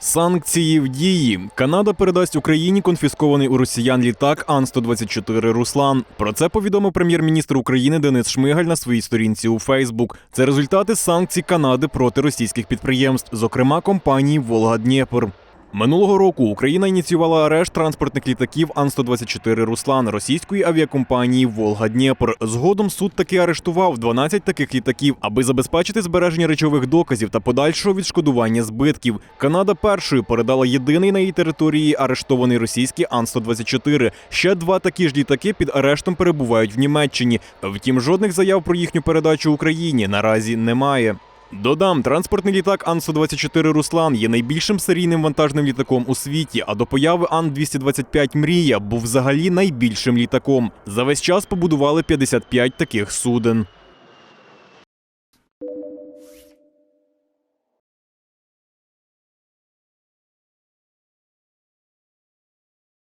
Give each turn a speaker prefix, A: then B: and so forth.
A: Санкції в дії. Канада передасть Україні конфіскований у росіян літак Ан-124 Руслан. Про це повідомив прем'єр-міністр України Денис Шмигаль на своїй сторінці у Фейсбук. Це результати санкцій Канади проти російських підприємств, зокрема компанії Волга Дніпр. Минулого року Україна ініціювала арешт транспортних літаків Ан-124 Руслан російської авіакомпанії Волга Дніпр. Згодом суд таки арештував 12 таких літаків, аби забезпечити збереження речових доказів та подальшого відшкодування збитків. Канада першою передала єдиний на її території арештований російський Ан-124. Ще два такі ж літаки під арештом перебувають в Німеччині. Втім, жодних заяв про їхню передачу Україні наразі немає. Додам, транспортний літак Ан-124 Руслан є найбільшим серійним вантажним літаком у світі, а до появи Ан-225 Мрія був взагалі найбільшим літаком. За весь час побудували 55 таких суден.